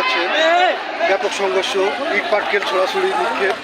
আছে ব্যাপক সংঘর্ষ ইট পার্কের ছড়াছড়ির নিক্ষেপ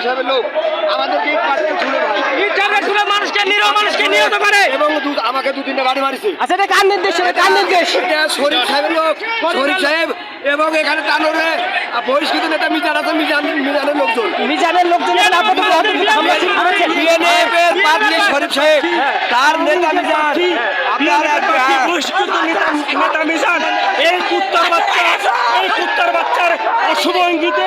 লোক আমাদেরকে ইট পাটকেল ছুড়ে ভাই ইটাকে শুনে মানুষকে নিরীহ মানুষকে নিহত করে। এবং আমাকে দু তিনটা গাড়ি মারিছে। আচ্ছা এটা কার নির্দেশ? কার নির্দেশ? এটা শরীফ সাহেবের লোক শরীফ সাহেব। এবং এখানে টানোরে বহিষ্কৃত নেতা মিজান আছে মিজান মিজানের লোকজন। মিজানের লোকজন এখানে আপাতত হয়তো হামলা শুরু করেছে। বিএনএফ এর পার্টি শরীফ সাহেব। তার নেতা মিজান। আপনার বহিষ্কৃত নেতা নেতা মিজান? এই কুত্তার বাচ্চা এই কুত্তার বাচ্চার অশুভ ইঙ্গিতে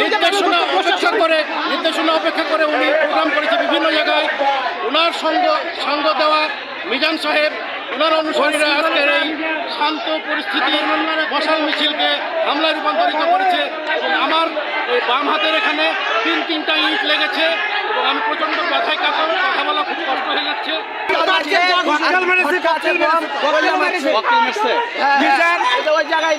নির্দেশনা অপেক্ষা করে নির্দেশনা অপেক্ষা করে উনি প্রোগ্রাম করেছে বিভিন্ন জায়গায় ওনার সঙ্গ সঙ্গ দেওয়া মিজান সাহেব ওনার অনুসারীরা আজকের এই শান্ত পরিস্থিতি মশাল মিছিলকে হামলায় রূপান্তরিত করেছে আমার এই বাম হাতের এখানে তিন তিনটা ইট লেগেছে এবং আমি প্রচণ্ড ব্যথায় কাতর কথা বলা খুব কষ্ট হয়ে যাচ্ছে। জায়গায়